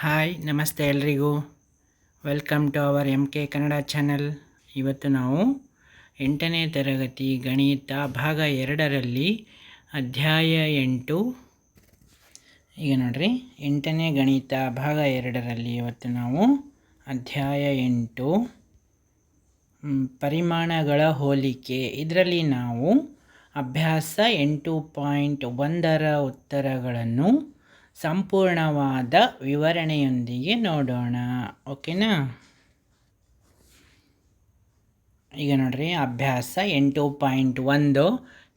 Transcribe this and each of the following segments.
Hi, ನಮಸ್ತೆ ಎಲ್ರಿಗೂ. Welcome to our M K Kannada channel. ಇವತ್ತು ನಾವು ಎಂಟನೇ ತರಗತಿ ಗಣಿತ ಭಾಗ ಎರಡರಲ್ಲಿ ಅಧ್ಯಾಯ ಎಂಟು. ಈಗ ನೋಡಿರಿ, ಎಂಟನೇ ಗಣಿತ ಭಾಗ ಎರಡರಲ್ಲಿ ಇವತ್ತು ನಾವು ಅಧ್ಯಾಯ ಎಂಟು. ಪರಿಮಾಣಗಳ ಹೋಲಿಕೆ. ಇದರಲ್ಲಿ ನಾವು ಅಭ್ಯಾಸ ಎಂಟು ಪಾಯಿಂಟ್ ಒಂದರ ಉತ್ತರಗಳನ್ನು ಸಂಪೂರ್ಣವಾದ ವಿವರಣೆಯೊಂದಿಗೆ ನೋಡೋಣ. ಓಕೆನಾ ಈಗ ನೋಡ್ರಿ, ಅಭ್ಯಾಸ ಎಂಟು ಪಾಯಿಂಟ್ ಒಂದು,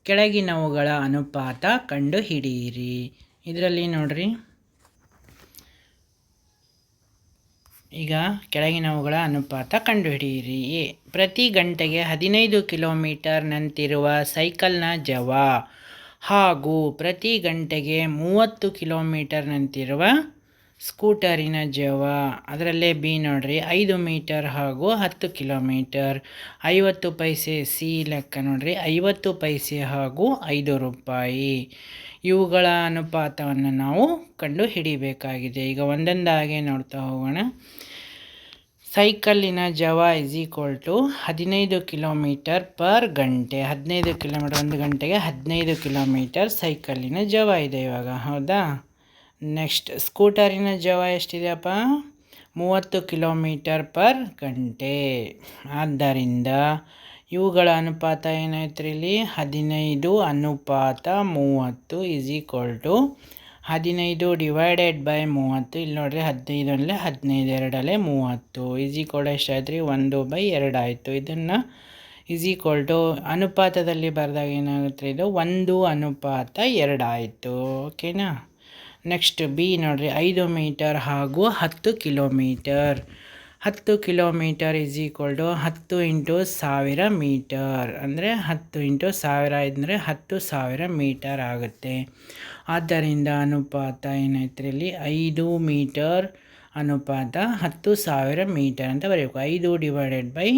ಕೆಳಗಿನವುಗಳ ಅನುಪಾತ ಕಂಡು ಹಿಡಿಯಿರಿ ಇದರಲ್ಲಿ ನೋಡ್ರಿ, ಈಗ ಕೆಳಗಿನವುಗಳ ಅನುಪಾತ ಕಂಡುಹಿಡಿಯಿರಿ. ಪ್ರತಿ ಗಂಟೆಗೆ ಹದಿನೈದು ಕಿಲೋಮೀಟರ್ನಂತಿರುವ ಸೈಕಲ್ನ ಜವ. ಹಾಗೂ ಪ್ರತಿ ಗಂಟೆಗೆ ಮೂವತ್ತು ಕಿಲೋಮೀಟರ್ನಂತಿರುವ ಸ್ಕೂಟರಿನ ಜವ. ಅದರಲ್ಲೇ ಬಿ ನೋಡ್ರಿ, ಐದು ಮೀಟರ್ ಹಾಗೂ ಹತ್ತು ಕಿಲೋಮೀಟರ್. ಐವತ್ತು ಪೈಸೆ ಸಿ ಲೆಕ್ಕ ನೋಡ್ರಿ, ಐವತ್ತು ಪೈಸೆ ಹಾಗೂ ಐದು ರೂಪಾಯಿ. ಇವುಗಳ ಅನುಪಾತವನ್ನು ನಾವು ಕಂಡು ಹಿಡಿಬೇಕಾಗಿದೆ. ಈಗ ಒಂದೊಂದಾಗೆ ನೋಡ್ತಾ ಹೋಗೋಣ. ಸೈಕಲ್ಲಿನ ಜವ ಇಸ್ ಈಕ್ವಲ್ ಟು ಹದಿನೈದು ಕಿಲೋಮೀಟರ್ ಪರ್ ಗಂಟೆ. ಹದಿನೈದು ಕಿಲೋಮೀಟರ್, ಒಂದು ಗಂಟೆಗೆ ಹದಿನೈದು ಕಿಲೋಮೀಟರ್ ಸೈಕಲ್ಲಿನ ಜವ ಇದೆ ಇವಾಗ. ಹೌದಾ? ನೆಕ್ಸ್ಟ್ ಸ್ಕೂಟರಿನ ಜವ ಎಷ್ಟಿದೆಯಪ್ಪ? ಮೂವತ್ತು ಕಿಲೋಮೀಟರ್ ಪರ್ ಗಂಟೆ. ಆದ್ದರಿಂದ ಇವುಗಳ ಅನುಪಾತ ಏನಾಯ್ತು ಇಲ್ಲಿ? ಹದಿನೈದು ಅನುಪಾತ ಮೂವತ್ತು ಇಸ್ ಈಕ್ವಲ್ ಟು ಹದಿನೈದು ಡಿವೈಡೆಡ್ ಬೈ ಮೂವತ್ತು, ಇಲ್ಲಿ ನೋಡ್ರಿ ಹದಿನೈದು ಹದಿನೈದು ಎರಡಲ್ಲೇ ಮೂವತ್ತು. ಈಸಿ ಈಕ್ವಲ್ ಎಷ್ಟಾಯ್ತು ರೀ ಒಂದು ಬೈ ಎರಡು ಆಯಿತು. ಇದನ್ನು ಈಸ್ ಈಕ್ವಲ್ ಅನುಪಾತದಲ್ಲಿ ಬರೆದಾಗ ಏನಾಗುತ್ತೆ ಇದು? ಒಂದು ಅನುಪಾತ ಎರಡು ಆಯಿತು. ಓಕೆನಾ ನೆಕ್ಸ್ಟ್ ಬಿ ನೋಡಿರಿ, ಐದು ಮೀಟರ್ ಹಾಗೂ ಹತ್ತು ಕಿಲೋಮೀಟರ್ ಹತ್ತು ಕಿಲೋಮೀಟರ್ ಇಸ್ ಈಕ್ವಲ್ ಟು ಹತ್ತು ಇಂಟು ಸಾವಿರ ಮೀಟರ್. ಅಂದರೆ ಹತ್ತು ಇಂಟು ಸಾವಿರ ಅಂದರೆ ಹತ್ತು ಸಾವಿರ ಮೀಟರ್ ಆಗುತ್ತೆ. ಆದ್ದರಿಂದ ಅನುಪಾತ ಏನಾಯ್ತು ಇಲ್ಲಿ? ಐದು ಮೀಟರ್ ಅನುಪಾತ ಹತ್ತು ಸಾವಿರ ಮೀಟರ್ ಅಂತ ಬರೆಯಬೇಕು. ಐದು ಡಿವೈಡೆಡ್ ಬೈ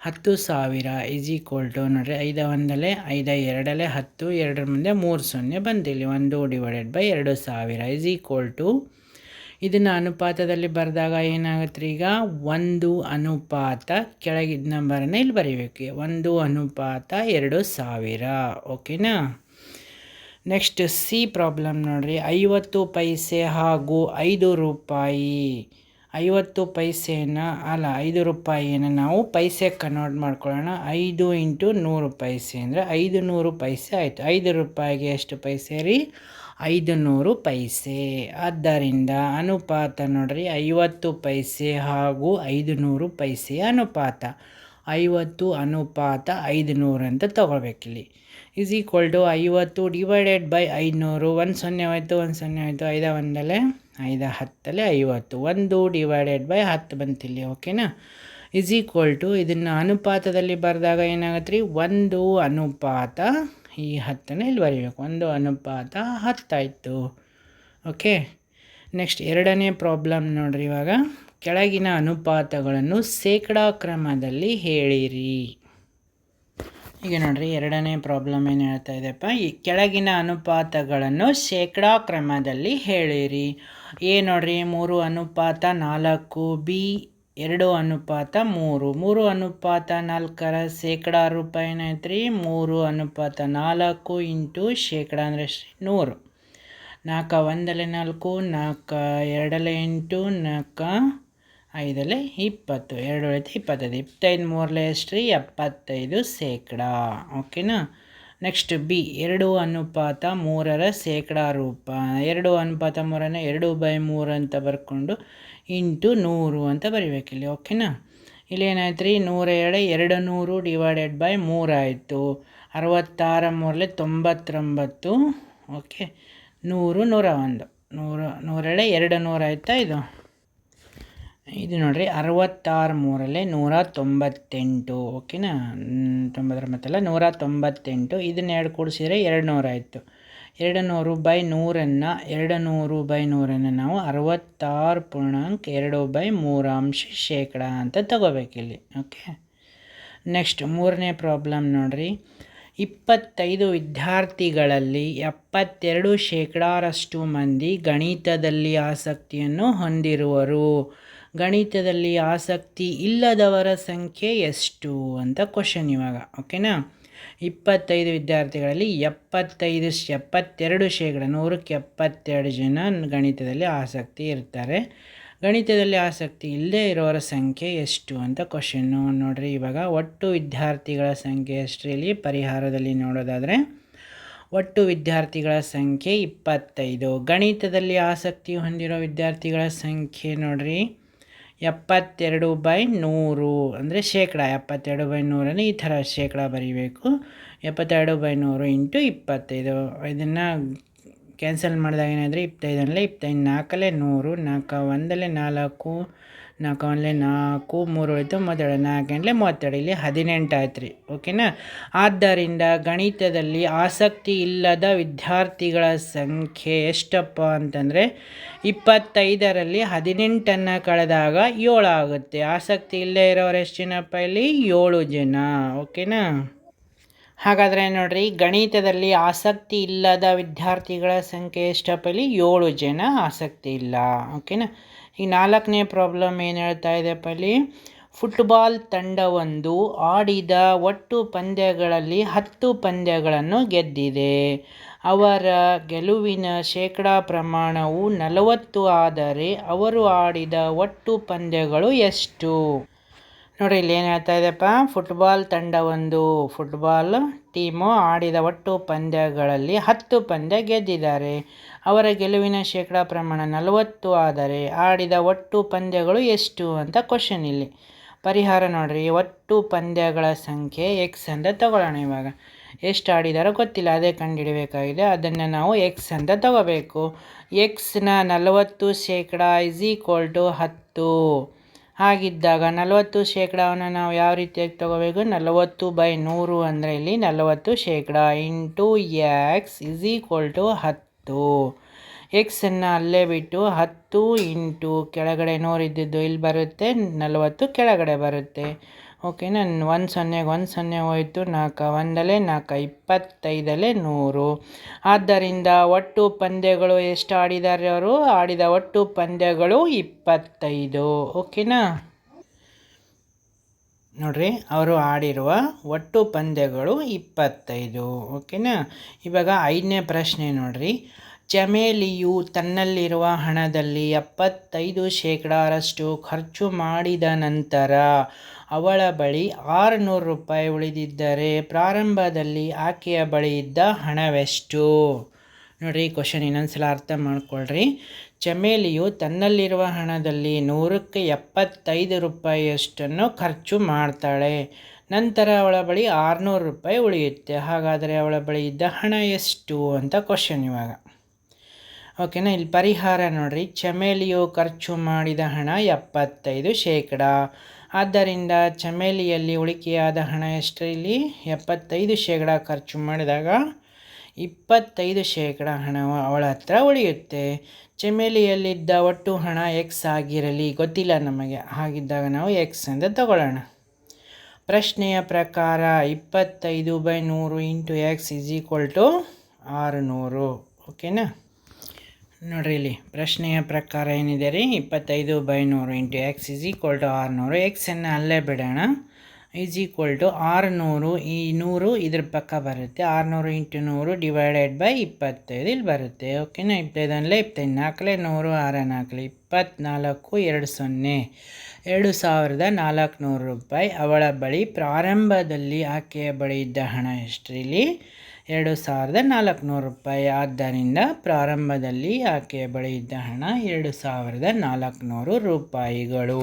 ಹತ್ತು ಸಾವಿರ ಈಸ್ ಈಕ್ವಲ್ ಟು ನೋಡ್ರಿ, ಐದ ಒಂದಲೇ, ಐದ ಎರಡಲೇ, ಹತ್ತು, ಎರಡರ ಮುಂದೆ ಮೂರು ಸೊನ್ನೆ ಬಂದಿಲ್ಲಿ. ಒಂದು ಡಿವೈಡೆಡ್ ಬೈ ಎರಡು ಸಾವಿರ ಈಸ್ ಈಕ್ವಲ್ ಟು ಇದನ್ನು ಅನುಪಾತದಲ್ಲಿ ಬರೆದಾಗ ಏನಾಗುತ್ತೆ ಈಗ? ಒಂದು ಅನುಪಾತ ಕೆಳಗಿದ ನಂಬರನ್ನ ಇಲ್ಲಿ ಬರೀಬೇಕು. ಒಂದು ಅನುಪಾತ ಎರಡು ಸಾವಿರ. ಓಕೆನಾ? ನೆಕ್ಸ್ಟ್ ಸಿ ಪ್ರಾಬ್ಲಮ್ ನೋಡ್ರಿ. ಐವತ್ತು ಪೈಸೆ ಹಾಗೂ ಐದು ರೂಪಾಯಿ. ಐವತ್ತು ಪೈಸೆನ, ಅಲ್ಲ, ಐದು ರೂಪಾಯಿಯನ್ನು ನಾವು ಪೈಸೆ ಕನ್ವರ್ಟ್ ಮಾಡ್ಕೊಳ್ಳೋಣ. ಐದು ಇಂಟು ನೂರು ಪೈಸೆ ಅಂದರೆ ಐದು ನೂರು ಪೈಸೆ ಆಯಿತು. ಐದು ರೂಪಾಯಿಗೆ ಎಷ್ಟು ಪೈಸೆ ರೀ? ಐದು ನೂರು ಪೈಸೆ. ಆದ್ದರಿಂದ ಅನುಪಾತ ನೋಡ್ರಿ, ಐವತ್ತು ಪೈಸೆ ಹಾಗೂ ಐದು ನೂರು ಪೈಸೆ ಅನುಪಾತ. ಐವತ್ತು ಅನುಪಾತ ಐದು ನೂರು ಅಂತ ತೊಗೊಳ್ಬೇಕಿಲ್ಲಿ. ಈಸ್ ಈಕ್ವಲ್ ಟು ಐವತ್ತು ಡಿವೈಡೆಡ್ ಬೈ ಐದುನೂರು, ಒಂದು ಸೊನ್ನೆ ಆಯಿತು, ಒಂದು ಸೊನ್ನೆ ಆಯಿತು, ಐದ ಒಂದಲ್ಲೇ ಐದ ಹತ್ತಲ್ಲೇ ಐವತ್ತು. ಒಂದು ಡಿವೈಡೆಡ್ ಬೈ ಹತ್ತು ಬಂತಿಲ್ಲಿ ಓಕೆನಾ ಈಸ್ ಈಕ್ವಲ್ ಟು ಇದನ್ನು ಅನುಪಾತದಲ್ಲಿ ಬರೆದಾಗ ಏನಾಗುತ್ತೆ ರೀ ಒಂದು ಅನುಪಾತ ಈ ಹತ್ತನ್ನು ಇಲ್ಲಿ ಬರೀಬೇಕು ಒಂದು ಅನುಪಾತ ಹತ್ತಾಯಿತು. ಓಕೆ ನೆಕ್ಸ್ಟ್ ಎರಡನೇ ಪ್ರಾಬ್ಲಮ್ ನೋಡ್ರಿ ಇವಾಗ. ಕೆಳಗಿನ ಅನುಪಾತಗಳನ್ನು ಶೇಕಡಾ ಕ್ರಮದಲ್ಲಿ ಹೇಳಿರಿ. ಈಗ ನೋಡ್ರಿ ಎರಡನೇ ಪ್ರಾಬ್ಲಮ್ ಏನು ಹೇಳ್ತಾ ಇದೆಪ್ಪ? ಈ ಕೆಳಗಿನ ಅನುಪಾತಗಳನ್ನು ಶೇಕಡಾ ಕ್ರಮದಲ್ಲಿ ಹೇಳಿರಿ. ಎ ನೋಡ್ರಿ ಮೂರು ಅನುಪಾತ ನಾಲ್ಕು ಬಿ ಎರಡು ಅನುಪಾತ ಮೂರು. ಮೂರು ಅನುಪಾತ ನಾಲ್ಕರ ಶೇಕಡಾ ರೂಪಾಯಿನ ಏನಾಯ್ತು ರೀ ಮೂರು ಅನುಪಾತ ನಾಲ್ಕು ಇಂಟು ಶೇಕಡ ಅಂದರೆ ನೂರು. ನಾಲ್ಕ ಒಂದಲೆ ನಾಲ್ಕು ನಾಲ್ಕ ಎರಡಲೆ ಎಂಟು ನಾಲ್ಕ ಐದಲೆ ಇಪ್ಪತ್ತು. ಎರಡು ಐತೆ ಇಪ್ಪತ್ತೈದು. ಇಪ್ಪತ್ತೈದು ಮೂರಲೆ ಎಷ್ಟು ರೀ ಎಪ್ಪತ್ತೈದು ಶೇಕಡ. ಓಕೆನಾ? Next B. ಎರಡು ಅನುಪಾತ ಮೂರರ ಶೇಕಡಾ ರೂಪ. ಎರಡು ಅನುಪಾತ ಮೂರನ್ನು ಎರಡು ಬೈ ಮೂರು ಅಂತ ಬರ್ಕೊಂಡು ಇಂಟು ನೂರು ಅಂತ ಬರಿಬೇಕಿಲ್ಲಿ ಓಕೆನಾ ಇಲ್ಲಿ ಏನಾಯ್ತು ರೀ ನೂರ ಎರಡು ನೂರು ಡಿವೈಡೆಡ್ ಬೈ ಮೂರಾಯಿತು ಅರವತ್ತಾರ ಮೂರಲೆ ತೊಂಬತ್ತೊಂಬತ್ತು, ಓಕೆ. ನೂರು, ನೂರ ಒಂದು. ನೂರು ನೂರೆಳೆ ಎರಡು ನೂರ ಆಯ್ತಾ ಇದು? ಇದು ನೋಡಿರಿ, ಅರವತ್ತಾರು ಮೂರಲ್ಲೇ ನೂರ ತೊಂಬತ್ತೆಂಟು, ಓಕೆನಾ? ತೊಂಬತ್ತೊಂಬತ್ತಲ್ಲ ನೂರ ತೊಂಬತ್ತೆಂಟು. ಇದನ್ನ ಎರಡು ಕೂಡಿಸಿದರೆ ಎರಡು ನೂರ ಆಯಿತು ಎರಡು ನೂರು ಬೈ ನೂರನ್ನು ಎರಡು ನೂರು ಬೈ ನೂರನ್ನು ನಾವು ಅರವತ್ತಾರು ಪೂರ್ಣಾಂಕ ಎರಡು ಬೈ ಮೂರಾಂಶ ಶೇಕಡ ಅಂತ ತಗೋಬೇಕಿಲ್ಲಿ ಓಕೆ ನೆಕ್ಸ್ಟ್ ಮೂರನೇ ಪ್ರಾಬ್ಲಮ್ ನೋಡ್ರಿ. ಇಪ್ಪತ್ತೈದು ವಿದ್ಯಾರ್ಥಿಗಳಲ್ಲಿ ಎಪ್ಪತ್ತೆರಡು ಶೇಕಡಾರಷ್ಟು ಮಂದಿ ಗಣಿತದಲ್ಲಿ ಆಸಕ್ತಿಯನ್ನು ಹೊಂದಿರುವರು. ಗಣಿತದಲ್ಲಿ ಆಸಕ್ತಿ ಇಲ್ಲದವರ ಸಂಖ್ಯೆ ಎಷ್ಟು ಅಂತ ಕ್ವಶನ್ ಇವಾಗ ಓಕೆನಾ ಇಪ್ಪತ್ತೈದು ವಿದ್ಯಾರ್ಥಿಗಳಲ್ಲಿ ಎಪ್ಪತ್ತೈದು ಎಪ್ಪತ್ತೆರಡು ಶೇಕಡ ನೂರಕ್ಕೆ ಎಪ್ಪತ್ತೆರಡು ಜನ ಗಣಿತದಲ್ಲಿ ಆಸಕ್ತಿ ಇರ್ತಾರೆ. ಗಣಿತದಲ್ಲಿ ಆಸಕ್ತಿ ಇಲ್ಲದೇ ಇರೋರ ಸಂಖ್ಯೆ ಎಷ್ಟು ಅಂತ ಕ್ವಶನ್ನು ನೋಡಿರಿ. ಇವಾಗ ಒಟ್ಟು ವಿದ್ಯಾರ್ಥಿಗಳ ಸಂಖ್ಯೆ ಎಷ್ಟು ಇಲ್ಲಿ ಪರಿಹಾರದಲ್ಲಿ ನೋಡೋದಾದರೆ ಒಟ್ಟು ವಿದ್ಯಾರ್ಥಿಗಳ ಸಂಖ್ಯೆ ಇಪ್ಪತ್ತೈದು. ಗಣಿತದಲ್ಲಿ ಆಸಕ್ತಿ ಹೊಂದಿರೋ ವಿದ್ಯಾರ್ಥಿಗಳ ಸಂಖ್ಯೆ ನೋಡ್ರಿ. ಎಪ್ಪತ್ತೆರಡು ಬೈ ನೂರು ಅಂದರೆ ಶೇಕಡ ಎಪ್ಪತ್ತೆರಡು ಬೈ ನೂರನ್ನು ಈ ಥರ ಶೇಕಡ ಬರೀಬೇಕು. ಎಪ್ಪತ್ತೆರಡು ಬೈ ನೂರು ಇಂಟು ಇಪ್ಪತ್ತೈದು. ಇದನ್ನು ಕ್ಯಾನ್ಸಲ್ ಮಾಡಿದಾಗ ಏನಾದರೆ ಇಪ್ಪತ್ತೈದಲ್ಲೇ ಇಪ್ಪತ್ತೈದು ನಾಲ್ಕಲ್ಲೇ ನೂರು, ನಾಲ್ಕು ಒಂದಲ್ಲೇ ನಾಲ್ಕು ನಾಲ್ಕು ಒಂದಲೇ ನಾಲ್ಕು, ಮೂರು ಹೋಯ್ತು ಮೂವತ್ತೆರಡು, ನಾಲ್ಕು ಗಂಟಲೆ ಮೂವತ್ತೆರಡು, ಇಲ್ಲಿ ಹದಿನೆಂಟು ರೀ ಓಕೆನಾ? ಆದ್ದರಿಂದ ಗಣಿತದಲ್ಲಿ ಆಸಕ್ತಿ ಇಲ್ಲದ ವಿದ್ಯಾರ್ಥಿಗಳ ಸಂಖ್ಯೆ ಎಷ್ಟಪ್ಪ ಅಂತಂದರೆ, ಇಪ್ಪತ್ತೈದರಲ್ಲಿ ಹದಿನೆಂಟನ್ನು ಕಳೆದಾಗ ಏಳು ಆಗುತ್ತೆ. ಆಸಕ್ತಿ ಇಲ್ಲದೆ ಇರೋರು ಎಷ್ಟು ಜನಪ್ಪ ಇಲ್ಲಿ? ಏಳು ಜನ, ಓಕೆನಾ? ಹಾಗಾದರೆ ನೋಡಿರಿ, ಗಣಿತದಲ್ಲಿ ಆಸಕ್ತಿ ಇಲ್ಲದ ವಿದ್ಯಾರ್ಥಿಗಳ ಸಂಖ್ಯೆ ಎಷ್ಟಪ್ಪ ಇಲ್ಲಿ? ಏಳು ಜನ ಆಸಕ್ತಿ ಇಲ್ಲ, ಓಕೆನಾ? ಈ ನಾಲ್ಕನೇ ಪ್ರಾಬ್ಲಮ್ ಏನು ಹೇಳ್ತಾ ಇದೆಪ್ಪ ಇಲ್ಲಿ ಫುಟ್ಬಾಲ್ ತಂಡವೊಂದು ಆಡಿದ ಒಟ್ಟು ಪಂದ್ಯಗಳಲ್ಲಿ ಹತ್ತು ಪಂದ್ಯಗಳನ್ನು ಗೆದ್ದಿದೆ. ಅವರ ಗೆಲುವಿನ ಶೇಕಡಾ ಪ್ರಮಾಣವು ನಲವತ್ತು ಆದರೆ ಅವರು ಆಡಿದ ಒಟ್ಟು ಪಂದ್ಯಗಳು ಎಷ್ಟು? ನೋಡಿ, ಇಲ್ಲಿ ಏನು ಹೇಳ್ತಾ ಇದೆಪ್ಪ? ಫುಟ್ಬಾಲ್ ತಂಡವೊಂದು ಫುಟ್ಬಾಲ್ ಟೀಮು ಆಡಿದ ಒಟ್ಟು ಪಂದ್ಯಗಳಲ್ಲಿ ಹತ್ತು ಪಂದ್ಯ ಗೆದ್ದಿದ್ದಾರೆ. ಅವರ ಗೆಲುವಿನ ಶೇಕಡಾ ಪ್ರಮಾಣ ನಲವತ್ತು ಆದರೆ ಆಡಿದ ಒಟ್ಟು ಪಂದ್ಯಗಳು ಎಷ್ಟು ಅಂತ ಕ್ವಶನ್ ಇಲ್ಲಿ. ಪರಿಹಾರ ನೋಡ್ರಿ, ಒಟ್ಟು ಪಂದ್ಯಗಳ ಸಂಖ್ಯೆ ಎಕ್ಸ್ ಅಂತ ತಗೊಳ್ಳೋಣ ಇವಾಗ. ಎಷ್ಟು ಆಡಿದಾರೋ ಗೊತ್ತಿಲ್ಲ, ಅದೇ ಕಂಡುಹಿಡಬೇಕಾಗಿದೆ ಅದನ್ನು ನಾವು ಎಕ್ಸ್ ಅಂತ ತಗೋಬೇಕು. ಎಕ್ಸ್ನ ನಲವತ್ತು ಶೇಕಡ ಇಸ್ ಈಕ್ವಲ್ ಟು ಹತ್ತು. ಹಾಗಿದ್ದಾಗ ನಲವತ್ತು ಶೇಕಡಾವನ್ನು ನಾವು ಯಾವ ರೀತಿಯಾಗಿ ತಗೋಬೇಕು? ನಲವತ್ತು ಬೈ ನೂರು ಅಂದರೆ ಇಲ್ಲಿ ನಲವತ್ತು ಶೇಕಡ into X is equal to ಹತ್ತು. ಎಕ್ಸನ್ನು ಅಲ್ಲೇ ಬಿಟ್ಟು ಹತ್ತು ಇಂಟು ಕೆಳಗಡೆ ನೋರಿದ್ದಿದ್ದು ಇಲ್ಲಿ ಬರುತ್ತೆ, ನಲವತ್ತು ಕೆಳಗಡೆ ಬರುತ್ತೆ. ಓಕೆನಾ ಒಂದು ಸೊನ್ನೆಗೆ ಒಂದು ಸೊನ್ನೆ ಹೋಯಿತು, ನಾಲ್ಕು ಒಂದಲೇ, ನಾಲ್ಕು ಇಪ್ಪತ್ತೈದಲೇ ನೂರು. ಆದ್ದರಿಂದ ಒಟ್ಟು ಪಂದ್ಯಗಳು ಎಷ್ಟು ಆಡಿದ್ದಾರೆ ಅವರು? ಆಡಿದ ಒಟ್ಟು ಪಂದ್ಯಗಳು ಇಪ್ಪತ್ತೈದು. ಓಕೆನಾ ನೋಡ್ರಿ, ಅವರು ಆಡಿರುವ ಒಟ್ಟು ಪಂದ್ಯಗಳು ಇಪ್ಪತ್ತೈದು. ಓಕೆನಾ? ಇವಾಗ ಐದನೇ ಪ್ರಶ್ನೆ ನೋಡ್ರಿ. ಚಮೇಲಿಯು ತನ್ನಲ್ಲಿರುವ ಹಣದಲ್ಲಿ ಎಪ್ಪತ್ತೈದು ಶೇಕಡಾರಷ್ಟು ಖರ್ಚು ಮಾಡಿದ ನಂತರ ಅವಳ ಬಳಿ ಆರುನೂರು ರೂಪಾಯಿ ಉಳಿದಿದ್ದರೆ ಪ್ರಾರಂಭದಲ್ಲಿ ಆಕೆಯ ಬಳಿ ಇದ್ದ ಹಣವೆಷ್ಟು? ನೋಡಿರಿ ಕ್ವಶನ್ ಇನ್ನೊಂದ್ಸಲ ಅರ್ಥ ಮಾಡ್ಕೊಳ್ರಿ. ಚಮೇಲಿಯು ತನ್ನಲ್ಲಿರುವ ಹಣದಲ್ಲಿ ನೂರಕ್ಕೆ ಎಪ್ಪತ್ತೈದು ರೂಪಾಯಿಯಷ್ಟನ್ನು ಖರ್ಚು ಮಾಡ್ತಾಳೆ. ನಂತರ ಅವಳ ಬಳಿ ಆರುನೂರು ರೂಪಾಯಿ ಉಳಿಯುತ್ತೆ. ಹಾಗಾದರೆ ಅವಳ ಬಳಿ ಇದ್ದ ಹಣ ಎಷ್ಟು ಅಂತ ಕ್ವಶನ್ ಇವಾಗ. ಓಕೆನಾ ಇಲ್ಲಿ ಪರಿಹಾರ ನೋಡಿರಿ. ಚಮೇಲಿಯು ಖರ್ಚು ಮಾಡಿದ ಹಣ ಎಪ್ಪತ್ತೈದು ಶೇಕಡ. ಆದ್ದರಿಂದ ಚಮೇಲಿಯಲ್ಲಿ ಉಳಿಕೆಯಾದ ಹಣ ಎಷ್ಟು ಇಲ್ಲಿ? ಎಪ್ಪತ್ತೈದು ಶೇಕಡ ಖರ್ಚು ಮಾಡಿದಾಗ ಇಪ್ಪತ್ತೈದು ಶೇಕಡ ಹಣ ಅವಳ ಹತ್ರ ಉಳಿಯುತ್ತೆ. ಚಮೇಲಿಯಲ್ಲಿದ್ದ ಒಟ್ಟು ಹಣ ಎಕ್ಸ್ ಆಗಿರಲಿ, ಗೊತ್ತಿಲ್ಲ ನಮಗೆ. ಹಾಗಿದ್ದಾಗ ನಾವು ಎಕ್ಸ್ ಅಂತ ತಗೊಳ್ಳೋಣ. ಪ್ರಶ್ನೆಯ ಪ್ರಕಾರ ಇಪ್ಪತ್ತೈದು ಬೈ ನೂರು into X is equal to ಆರುನೂರು. ಓಕೆನಾ ನೋಡಿರಿ ಇಲ್ಲಿ. ಪ್ರಶ್ನೆಯ ಪ್ರಕಾರ ಏನಿದೆ ರೀ? ಇಪ್ಪತ್ತೈದು ಬೈ ನೂರು into X is equal to ಆರುನೂರು. ಎಕ್ಸನ್ನು ಅಲ್ಲೇ ಬಿಡೋಣ. ಈಸ್ ಈಕ್ವಲ್ ಟು ಆರುನೂರು ಈ ನೂರು ಇದ್ರ ಪಕ್ಕ ಬರುತ್ತೆ. ಆರುನೂರು ಇಂಟು ನೂರು ಡಿವೈಡೆಡ್ ಬೈ ಇಪ್ಪತ್ತೈದು ಇಲ್ಲಿ ಬರುತ್ತೆ. ಓಕೆನಾ ಇಪ್ಪತ್ತೈದು ಅಂದರೆ ಇಪ್ಪತ್ತೈದು, ನಾಲ್ಕಲೇ ನೂರು, ಆರ ನಾಲ್ಕಲೆ ಇಪ್ಪತ್ತ್ನಾಲ್ಕು ಎರಡು ಸೊನ್ನೆ. ಎರಡು ಸಾವಿರದ ನಾಲ್ಕುನೂರು ರೂಪಾಯಿ. ಅವಳ ಬಳಿ ಪ್ರಾರಂಭದಲ್ಲಿ ಆಕೆಯ ಬಳಿ ಇದ್ದ ಹಣ ಎಷ್ಟ್ರಿಲಿ ಎರಡು ಸಾವಿರದ ನಾಲ್ಕುನೂರು ರೂಪಾಯಿ. ಆದ್ದರಿಂದ ಪ್ರಾರಂಭದಲ್ಲಿ ಆಕೆಯ ಬಳಿ ಇದ್ದ ಹಣ ಎರಡು ಸಾವಿರದ ನಾಲ್ಕುನೂರು ರೂಪಾಯಿಗಳು.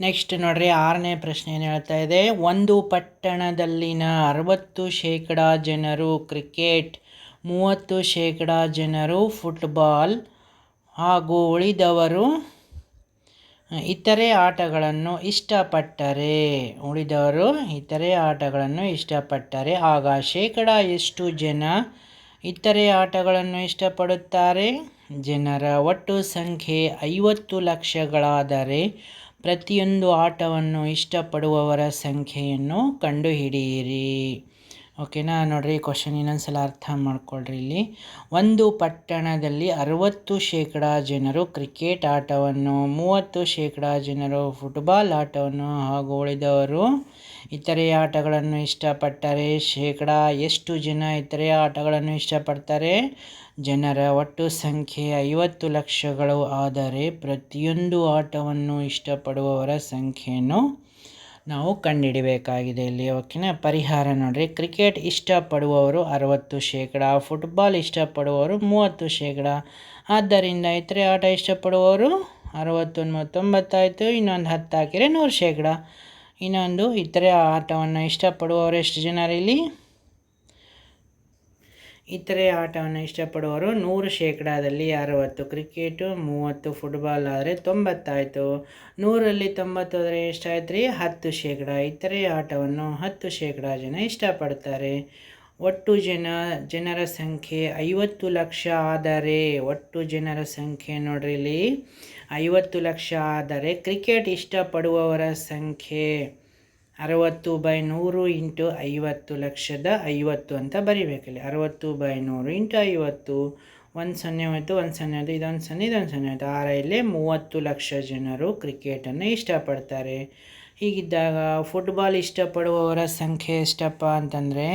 ನೆಕ್ಸ್ಟ್ ನೋಡ್ರಿ ಆರನೇ ಪ್ರಶ್ನೆ ಏನು ಹೇಳ್ತಾ ಇದೆ? ಒಂದು ಪಟ್ಟಣದಲ್ಲಿನ ಅರವತ್ತು ಶೇಕಡ ಜನರು ಕ್ರಿಕೆಟ್ ಮೂವತ್ತು ಶೇಕಡ ಜನರು ಫುಟ್ಬಾಲ್ ಹಾಗೂ ಉಳಿದವರು, ಇತರೆ ಆಟಗಳನ್ನು ಇಷ್ಟಪಟ್ಟರೆ. ಉಳಿದವರು, ಇತರೆ ಆಟಗಳನ್ನು ಇಷ್ಟಪಟ್ಟರೆ. ಆಗ ಶೇಕಡ ಎಷ್ಟು ಜನ ಇತರೆ ಆಟಗಳನ್ನು ಇಷ್ಟಪಡುತ್ತಾರೆ? ಜನರ ಒಟ್ಟು ಸಂಖ್ಯೆ ಐವತ್ತು ಲಕ್ಷಗಳಾದರೆ ಪ್ರತಿಯೊಂದು ಆಟವನ್ನು ಇಷ್ಟಪಡುವವರ ಸಂಖ್ಯೆಯನ್ನು ಕಂಡುಹಿಡಿಯಿರಿ. ಓಕೆನಾ? ನೋಡಿರಿ ಕ್ವಶನ್ ಇನ್ನೊಂದ್ಸಲ ಅರ್ಥ ಮಾಡ್ಕೊಳ್ರಿ ಇಲ್ಲಿ. ಒಂದು ಪಟ್ಟಣದಲ್ಲಿ ಅರವತ್ತು ಶೇಕಡ ಜನರು ಕ್ರಿಕೆಟ್ ಆಟವನ್ನು, ಮೂವತ್ತು ಶೇಕಡ ಜನರು ಫುಟ್ಬಾಲ್ ಆಟವನ್ನು ಹಾಗೂ ಉಳಿದವರು ಇತರೆ ಆಟಗಳನ್ನು ಇಷ್ಟಪಟ್ಟರೆ ಶೇಕಡ ಎಷ್ಟು ಜನ ಇತರೆ ಆಟಗಳನ್ನು ಇಷ್ಟಪಡ್ತಾರೆ? ಜನರ ಒಟ್ಟು ಸಂಖ್ಯೆ ಐವತ್ತು ಲಕ್ಷಗಳು. ಆದರೆ ಪ್ರತಿಯೊಂದು ಆಟವನ್ನು ಇಷ್ಟಪಡುವವರ ಸಂಖ್ಯೆಯನ್ನು ನಾವು ಕಂಡುಹಿಡಿಬೇಕಾಗಿದೆ ಇಲ್ಲಿ ಓಕೆನಾ ಪರಿಹಾರ ನೋಡಿರಿ. ಕ್ರಿಕೆಟ್ ಇಷ್ಟಪಡುವವರು ಅರವತ್ತು ಶೇಕಡ, ಫುಟ್ಬಾಲ್ ಇಷ್ಟಪಡುವವರು ಮೂವತ್ತು ಶೇಕಡ. ಆದ್ದರಿಂದ ಇತರೆ ಆಟ ಇಷ್ಟಪಡುವವರು ಅರವತ್ತು ಮೂವತ್ತೊಂಬತ್ತಾಯಿತು ಇನ್ನೊಂದು ಹತ್ತು ಹಾಕಿದರೆ ನೂರು ಶೇಕಡ. ಇನ್ನೊಂದು, ಇತರೆ ಆಟವನ್ನು ಇಷ್ಟಪಡುವವರು ಎಷ್ಟು ಜನರಿಲ್ಲಿ ಇತರೆ ಆಟವನ್ನು ಇಷ್ಟಪಡುವವರು ನೂರು ಶೇಕಡಾದಲ್ಲಿ ಅರವತ್ತು. ಕ್ರಿಕೆಟು ಮೂವತ್ತು, ಫುಟ್ಬಾಲ್ ಆದರೆ ತೊಂಬತ್ತಾಯಿತು. ನೂರಲ್ಲಿ ತೊಂಬತ್ತು ಆದರೆ ಎಷ್ಟಾಯ್ತು ರೀ? ಹತ್ತು ಶೇಕಡ. ಇತರೆ ಆಟವನ್ನು ಹತ್ತು ಶೇಕಡ ಜನ ಇಷ್ಟಪಡ್ತಾರೆ. ಒಟ್ಟು ಜನ, ಜನರ ಸಂಖ್ಯೆ ಐವತ್ತು ಲಕ್ಷ ಆದರೆ, ಒಟ್ಟು ಜನರ ಸಂಖ್ಯೆ ನೋಡ್ರಿ ಇಲ್ಲಿ, ಐವತ್ತು ಲಕ್ಷ ಆದರೆ ಕ್ರಿಕೆಟ್ ಇಷ್ಟಪಡುವವರ ಸಂಖ್ಯೆ ಅರವತ್ತು ಬೈ ನೂರು ಇಂಟು ಐವತ್ತು ಲಕ್ಷದ ಐವತ್ತು ಅಂತ ಬರಿಬೇಕಲ್ಲಿ ಅರವತ್ತು ಬೈ ನೂರು ಇಂಟು ಐವತ್ತು, ಒಂದು ಸೊನ್ನೆ ಹೋಯ್ತು ಒಂದು ಸೊನ್ನೆ ಹೋಯ್ತು ಇದೊಂದು ಸೊನ್ನೆ ಇದೊಂದು ಸೊನ್ನೆ ಹೋಯ್ತು ಆರೈಲೆ ಮೂವತ್ತು ಲಕ್ಷ ಜನರು ಕ್ರಿಕೆಟನ್ನು ಇಷ್ಟಪಡ್ತಾರೆ. ಹೀಗಿದ್ದಾಗ ಫುಟ್ಬಾಲ್ ಇಷ್ಟಪಡುವವರ ಸಂಖ್ಯೆ ಎಷ್ಟಪ್ಪ ಅಂತಂದರೆ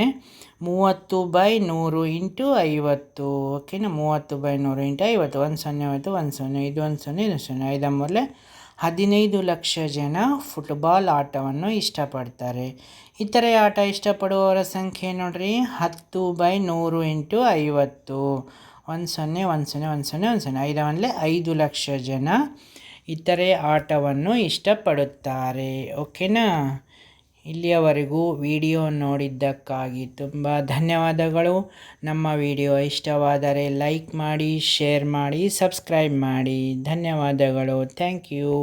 ಮೂವತ್ತು ಬೈ ನೂರು ಇಂಟು ಐವತ್ತು. ಓಕೆನಾ ಮೂವತ್ತು ಬೈ ನೂರು ಇಂಟು ಐವತ್ತು. ಒಂದು ಸೊನ್ನೆ ಐವತ್ತು ಒಂದು ಸೊನ್ನೆ. ಇದು ಒಂದು ಸೊನ್ನೆ ಇದು ಸೊನ್ನೆ. ಐದಮ್ಮೂರಲೆ ಹದಿನೈದು ಲಕ್ಷ ಜನ ಫುಟ್ಬಾಲ್ ಆಟವನ್ನು ಇಷ್ಟಪಡ್ತಾರೆ. ಇತರೆ ಆಟ ಇಷ್ಟಪಡುವವರ ಸಂಖ್ಯೆ ನೋಡಿರಿ, ಹತ್ತು ಬೈ ನೂರು ಇಂಟು ಐವತ್ತು. ಒಂದು ಸೊನ್ನೆ ಒಂದು ಸೊನ್ನೆ ಒಂದು ಸೊನ್ನೆ ಒಂದು ಸೊನ್ನೆ. ಐದು ಒಂದಲೇ ಐದು ಲಕ್ಷ ಜನ ಇತರೆ ಆಟವನ್ನು ಇಷ್ಟಪಡುತ್ತಾರೆ. ಓಕೆನಾ? ಇಲ್ಲಿಯವರೆಗೂ ವಿಡಿಯೋ ನೋಡಿದ್ದಕ್ಕಾಗಿ ತುಂಬ ಧನ್ಯವಾದಗಳು. ನಮ್ಮ ವಿಡಿಯೋ ಇಷ್ಟವಾದರೆ ಲೈಕ್ ಮಾಡಿ, ಶೇರ್ ಮಾಡಿ, ಸಬ್ಸ್ಕ್ರೈಬ್ ಮಾಡಿ. ಧನ್ಯವಾದಗಳು. Thank you.